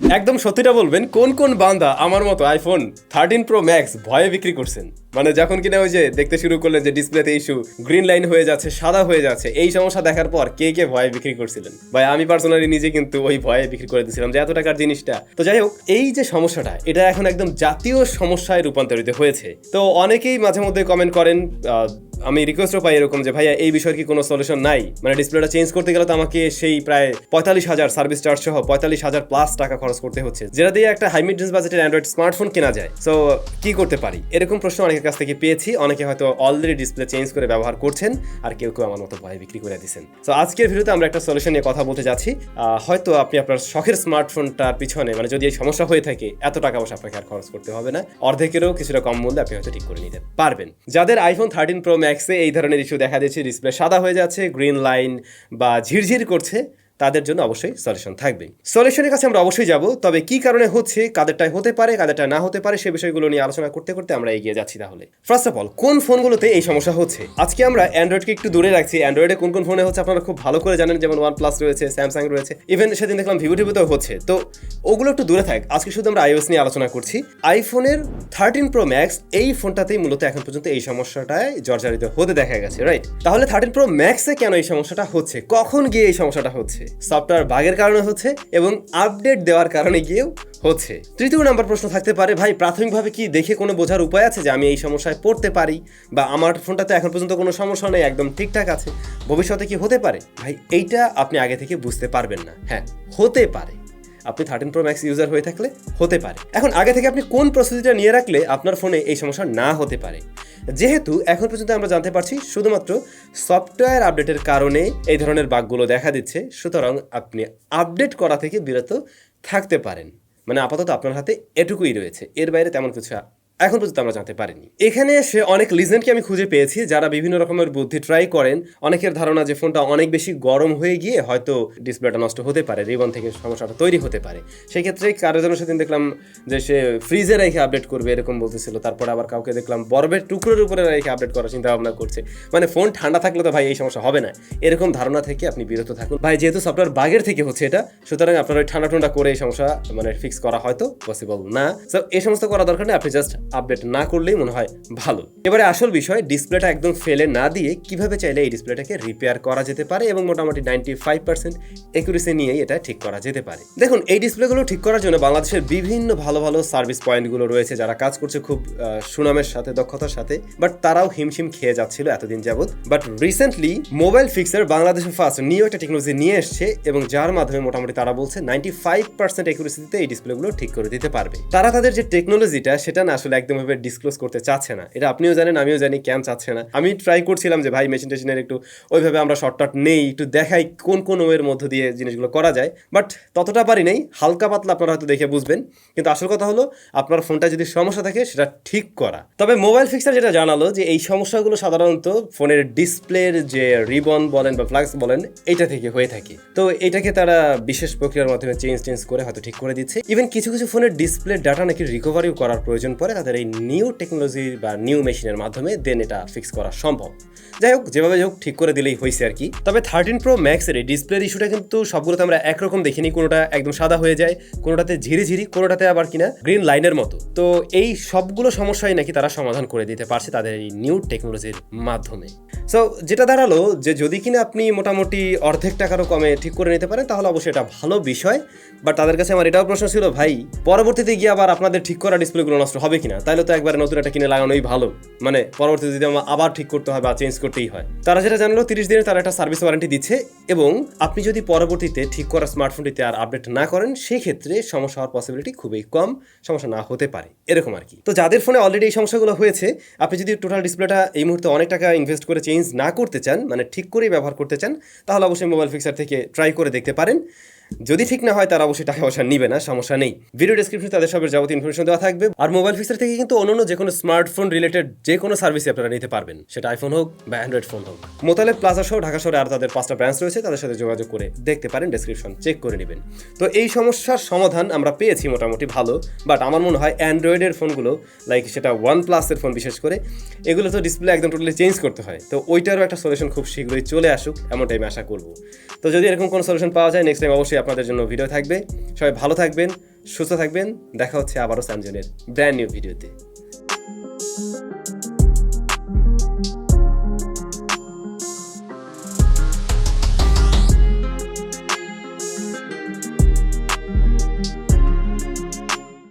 একদম সত্যিটা বলবেন, কোন কোন বান্দা আমার মতো আইফোন থার্টিন প্রো ম্যাক্স ভয়ে বিক্রি করছেন? মানে যখন কিনা ওই যে দেখতে শুরু করলেন যে ডিসপ্লেতে ইস্যু গ্রিন লাইন হয়ে যাচ্ছে, সাদা হয়ে যাচ্ছে, এই সমস্যা দেখার পর কে কে ভয়ে বিক্রি করছিলেন? ভাই, আমি পার্সোনালি নিজে কিন্তু ওই ভয়ে বিক্রি করে দিয়েছিলাম যে এত টাকার জিনিসটা। তো যাই হোক, এই যে সমস্যাটা, এটা এখন একদম জাতীয় সমস্যায় রূপান্তরিত হয়েছে। তো অনেকেই মাঝে মধ্যে কমেন্ট করেন আমি রিকোয়েস্টও পাই এরকম যে, ভাইয়া, এই বিষয়ের কি কোনো সলিউশন নাই? মানে ডিসপ্লেটা চেঞ্জ করতে গেলে তো আমাকে সেই প্রায় পঁয়তাল্লিশ হাজার সার্ভিস চার্জ সহ পঁয়তাল্লিশ হাজার প্লাস টাকা খরচ করতে হচ্ছে। যেটা দিয়ে একটা হাই বাজেটের অ্যান্ড্রয়েড স্মার্টফোন কেনা যায়। সো কি করতে পারি? এরকম প্রশ্ন অনেকের কাছ থেকে পেয়েছি। অনেকে হয়তো অলরেডি ডিসপ্লে চেঞ্জ করে ব্যবহার করছেন, আর কেউ কেউ আমার মতো ভয়ে বিক্রি করে দিচ্ছেন তো আজকের ভিডিওতে আমরা একটা সলিউশন নিয়ে কথা বলতে যাচ্ছি। হয়তো আপনি আপনার শখের স্মার্টফোনটার পিছনে মানে যদি এই সমস্যা হয়ে থাকে, এত টাকা পয়সা আপনাকে আর খরচ করতে হবে না। অর্ধেকেরও কিছুটা কম মূল্যে আপনি হয়তো ঠিক করে নিতে পারবেন। যাদের আইফোন থার্টিন প্রো ম্যাক্সে এই ধরনের ইস্যু দেখা দিচ্ছে ডিসপ্লে সাদা হয়ে যাচ্ছে গ্রিন লাইন বা ঝিরঝির করছে তাদের জন্য অবশ্যই সলিউশন থাকবে। সলিউশনের কাছে আমরা অবশ্যই যাব, তবে কি কারণে হচ্ছে কাদেরটাই হতে পারে, কাদেরটা না হতে পারে, সে বিষয়গুলো নিয়ে আলোচনা করতে করতে আমরা এগিয়ে যাচ্ছি তাহলে। ফার্স্ট অফ অল কোন ফোনগুলোতে এই সমস্যা হচ্ছে? আজকে আমরা অ্যান্ড্রয়েডকে একটু দূরে রাখছি। অ্যান্ড্রয়েডে কোন কোন ফোনে হচ্ছে আপনারা খুব ভালো করে জানেন, যেমন ওয়ান প্লাস রয়েছে স্যামসাং রয়েছে ইভেন সেদিন দেখলাম ভিভো টিভিতেও হচ্ছে। তো ওগুলো একটু দূরে থাক, আজকে শুধু আমরা আইওএস নিয়ে আলোচনা করছি। আইফোনের থার্টিন প্রো ম্যাক্স এই ফোনটাতেই মূলত এখন পর্যন্ত এই সমস্যাটায় জর্জরিত হতে দেখা গেছে রাইট তাহলে থার্টিন প্রো ম্যাক্সে কেন এই সমস্যাটা হচ্ছে? কখন গিয়ে এই সমস্যাটা হচ্ছে? সফটওয়্যার বাগের কারণে হচ্ছে এবং আপডেট দেওয়ার কারণে গিয়েও হচ্ছে। তৃতীয় নাম্বার প্রশ্ন থাকতে পারে, ভাই, প্রাথমিকভাবে কি দেখে কোনো বোঝার উপায় আছে যে আমি এই সমস্যায় পড়তে পারি? বা আমার ফোনটাতে এখন পর্যন্ত কোনো সমস্যা নেই, একদম ঠিকঠাক আছে। ভবিষ্যতে কি হতে পারে? ভাই, এইটা আপনি আগে থেকে বুঝতে পারবেন না। হ্যাঁ হতে পারে। আপনি থার্টিন প্রো ম্যাক্স ইউজার হয়ে থাকলে হতে পারে। এখন আগে থেকে আপনি কোন প্রস্তুতিটা নিয়ে রাখলে আপনার ফোনে এই সমস্যা না হতে পারে? যেহেতু এখন পর্যন্ত আমরা জানতে পারছি শুধুমাত্র সফটওয়্যার আপডেটের কারণে এই ধরনের বাঘগুলো দেখা দিচ্ছে, সুতরাং আপনি আপডেট করা থেকে বিরত থাকতে পারেন। মানে আপাতত আপনার হাতে এটুকুই রয়েছে। এর বাইরে তেমন কিছু এখন পর্যন্ত আমরা জানতে পারিনি। এখানে সে অনেক লিজেন্ডকে আমি খুঁজে পেয়েছি, যারা বিভিন্ন রকমের বুদ্ধি ট্রাই করেন। অনেকের ধারণা যে ফোনটা অনেক বেশি গরম হয়ে গিয়ে হয়তো ডিসপ্লেটা নষ্ট হতে পারে, রিবন থেকে সমস্যাটা তৈরি হতে পারে। সেই ক্ষেত্রে কারও যেন সেদিন দেখলাম যে সে ফ্রিজে রেখে আপডেট করবে এরকম বলতেছিল, তারপর আবার কাউকে দেখলাম বরফের টুকরোর উপরে রেখে আপডেট করার চিন্তা ভাবনা করছে। মানে ফোন ঠান্ডা থাকলে তো ভাই এই সমস্যা হবে না। এরকম ধারণা থেকে আপনি বিরত থাকুন। ভাই, যেহেতু সফটওয়্যার বাগের থেকে হচ্ছে এটা, সুতরাং আপনার ওই ঠান্ডা ঠান্ডা করে এই সমস্যা মানে ফিক্স করা হয়তো পসিবল না। সো এই সমস্ত করা দরকার নেই, আপনি জাস্ট আপডেট না করলেই মনে হয় ভালো। এবারে আসল বিষয়, ডিসপ্লেটা একদম ফেলে না দিয়ে কীভাবে চাইলে এই ডিসপ্লেটাকে রিপেয়ার করা যেতে পারে এবং মোটামুটি নাইনটি ফাইভ পার্সেন্ট একুরেসি নিয়েই এটা ঠিক করা যেতে পারে। দেখুন, এই ডিসপ্লেগুলো ঠিক করার জন্য বাংলাদেশের বিভিন্ন ভালো ভালো সার্ভিস পয়েন্টগুলো রয়েছে যারা কাজ করছে খুব সুনামের সাথে, দক্ষতার সাথে বাট তারাও হিমশিম খেয়ে যাচ্ছিল এতদিন যাবত বাট রিসেন্টলি মোবাইল ফিক্সার বাংলাদেশের ফার্স্ট নিউ একটা টেকনোলজি নিয়ে এসছে এবং যার মাধ্যমে মোটামুটি তারা বলছে নাইনটি ফাইভ পার্সেন্ট একুরেসিতে এই ডিসপ্লেগুলো ঠিক করে দিতে পারবে। তারা তাদের যে টেকনোলজিটা সেটা না আসলে একদমভাবে ডিসক্লোজ করতে চাচ্ছে না। এটা আপনিও জানেন, আমিও জানি কেন চাচ্ছে না। আমি ট্রাই করছিলাম যে, ভাই মেশিন টেশিনের একটু ওইভাবে আমরা শর্টকাট নেই, একটু দেখাই কোন কোন ওয়ের মধ্য দিয়ে জিনিসগুলো করা যায়। বাট ততটা পারি নেই, হালকা পাতলা আপনারা হয়তো দেখে বুঝবেন। কিন্তু আসল কথা হলো, আপনার ফোনটা যদি সমস্যা থাকে, সেটা ঠিক করা। তবে মোবাইল ফিক্সার যেটা জানালো যে, এই সমস্যাগুলো সাধারণত ফোনের ডিসপ্লের যে রিবন বলেন বা ফ্লাক্স বলেন, এটা থেকে হয়ে থাকে। তো এটাকে তারা বিশেষ প্রক্রিয়ার মাধ্যমে চেঞ্জ চেঞ্জ করে হয়তো ঠিক করে দিচ্ছে। ইভেন কিছু কিছু ফোনের ডিসপ্লে ডাটা নাকি রিকভারিও করার প্রয়োজন পড়ে, তাদের এই নিউ টেকনোলজির বা নিউ মেশিনের মাধ্যমে দেন এটা ফিক্স করা সম্ভব। যাই হোক, যেভাবে হোক, ঠিক করে দিলেই হয়েছে আর কি। তবে থার্টিন প্রো ম্যাক্সের এই ডিসপ্লের ইস্যুটা কিন্তু সবগুলোতে আমরা একরকম দেখিনি, কোনোটা একদম সাদা হয়ে যায়, কোনোটাতে ঝিরি ঝিরি কোনোটাতে আবার কিনা গ্রিন লাইনের মতো। তো এই সবগুলো সমস্যাই নাকি তারা সমাধান করে দিতে পারছে তাদের এই নিউ টেকনোলজির মাধ্যমে। সো যেটা দাঁড়াল যে যদি কিনা আপনি মোটামুটি অর্ধেক টাকারও কমে ঠিক করে নিতে পারেন, তাহলে অবশ্যই এটা ভালো বিষয়। বাট তাদের কাছে আমার এটাও প্রশ্ন ছিল, ভাই, পরবর্তীতে গিয়ে আবার আপনাদের ঠিক করা ডিসপ্লেগুলো নষ্ট হবে কিনা? তাহলে তো একবার নতুন একটা কিনে লাগানোই ভালো। মানে পরবর্তীতে যদি আমার আবার ঠিক করতে হয় বা চেঞ্জ করতেই হয়। তারা যেটা জানালো, তিরিশ দিনের তারা একটা সার্ভিস ওয়ারেন্টি দিচ্ছে এবং আপনি যদি পরবর্তীতে ঠিক করা স্মার্টফোনটিতে আর আপডেট না করেন সেই ক্ষেত্রে সমস্যা হওয়ার পসিবিলিটি খুবই কম, সমস্যা না হতে পারে। এরকম আর কি। তো যাদের ফোনে অলরেডি এই সমস্যাগুলো হয়েছে, আপনি যদি টোটাল ডিসপ্লেটা এই মুহূর্তে অনেক টাকা ইনভেস্ট করে চেঞ্জ না করতে চান মানে ঠিক করেই ব্যবহার করতে চান, তাহলে অবশ্যই মোবাইল ফিক্সার থেকে ট্রাই করে দেখতে পারেন। যদি ঠিক না হয় তারা অবশ্যই টাকা পয়সা নিবে না, সমস্যা নেই। ভিডিও ডিসক্রিপশনে তাদের সবের যাবতীয় ইনফরমেশন দেওয়া থাকবে। আর মোবাইল ফিক্সার থেকে কিন্তু অন্যান্য যে কোনো স্মার্টফোন রিলেটেড যে কোনো সার্ভিসই আপনারা নিতে পারবেন। সেটা আইফোন হোক বা অ্যান্ড্রয়েড ফোন হোক। মোতালেব প্লাজা সহ ঢাকা শহরে আর তাদের পাঁচটা ব্রাঞ্চ রয়েছে, তাদের সাথে যোগাযোগ করে দেখতে পারেন ডেসক্রিপশন চেক করে নেবেন। তো এই সমস্যার সমাধান আমরা পেয়েছি মোটামুটি ভালো বাট আমার মনে হয় অ্যান্ড্রয়েডের ফোনগুলো লাইক সেটা ওয়ান প্লাসের ফোন বিশেষ করে, এগুলো তো ডিসপ্লে একদম টোটালি চেঞ্জ করতে হয়। তো ওইটারও একটা সলিউশন খুব শীঘ্রই চলে আসুক, এমনটাই আমি আশা করব। তো যদি এরকম কোনো সলিউশন পাওয়া যায় নেক্সট টাইম অবশ্যই অবশ্যই আপনাদের জন্য ভিডিও থাকবে। সবাই ভালো থাকবেন, সুস্থ থাকবেন। দেখা হচ্ছে আবারও স্যামজনের ব্র্যান্ড নিউ ভিডিওতে